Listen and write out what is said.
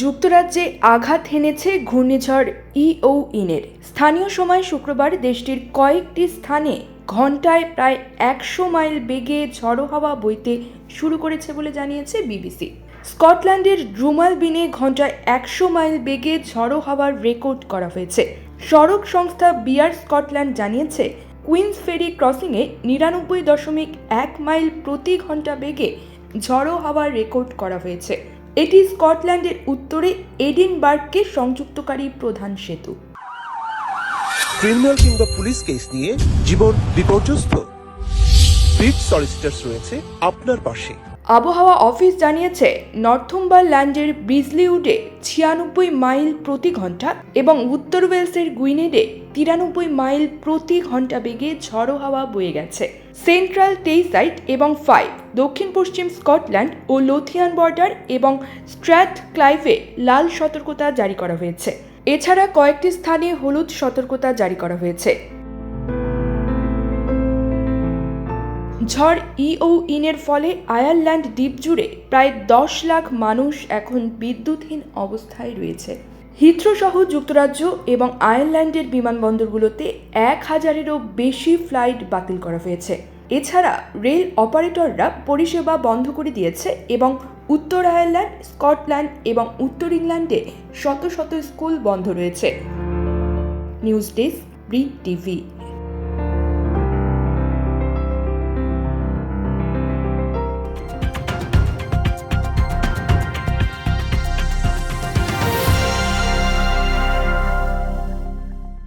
যুক্তরাজ্যে আঘাত হেনেছে ঘূর্ণিঝড় ইও ইনের স্থানীয় সময় শুক্রবার দেশটির কয়েকটি স্থানে ঘন্টায় প্রায় একশো মাইল বেগে ঝড়ো হাওয়া বইতে শুরু করেছে বলে জানিয়েছে বিবিসি। স্কটল্যান্ডের বিনে ঘন্টায় একশো মাইল বেগে ঝড়ো হাওয়ার রেকর্ড করা হয়েছে। সড়ক সংস্থা বিয়ার স্কটল্যান্ড জানিয়েছে, কুইন্স ফেরি ক্রসিংয়ে নিরানব্বই দশমিক এক মাইল প্রতি ঘণ্টা বেগে ঝড়ো হাওয়ার রেকর্ড করা হয়েছে। এটি স্কটল্যান্ডের উত্তরে এডিনবার্গকে সংযুক্তকারী প্রধান সেতু। ক্রিমিনাল কিংবা পুলিশ কেস নিয়ে জীবন বিপর্যস্ত। সলিসিটার্স রয়েছে আপনার পাশে। আবহাওয়া অফিস জানিয়েছে নর্থুম্বারল্যান্ডের বিজলিউডে ছিয়ানব্বই মাইল প্রতি ঘণ্টা এবং উত্তর ওয়েলসের গুইনেডে তিরানব্বই মাইল প্রতি ঘণ্টা বেগে ঝড়ো হাওয়া বয়ে গেছে। সেন্ট্রাল টেইসাইট এবং ফাইভ দক্ষিণ পশ্চিম স্কটল্যান্ড ও লোথিয়ান বর্ডার এবং স্ট্র্যাট ক্লাইভে লাল সতর্কতা জারি করা হয়েছে। এছাড়া কয়েকটি স্থানে হলুদ সতর্কতা জারি করা হয়েছে। ঝড় ইও ইনের ফলে আয়ারল্যান্ড দ্বীপ জুড়ে প্রায় দশ লাখ মানুষ এখন বিদ্যুৎহীন অবস্থায় রয়েছে। হিথ্রো সহ যুক্তরাজ্য এবং আয়ারল্যান্ডের বিমানবন্দরগুলোতে এক হাজারেরও বেশি ফ্লাইট বাতিল করা হয়েছে। এছাড়া রেল অপারেটররা পরিষেবা বন্ধ করে দিয়েছে এবং উত্তর আয়ারল্যান্ড, স্কটল্যান্ড এবং উত্তর ইংল্যান্ডে শত শত স্কুল বন্ধ রয়েছে। News desk breed TV.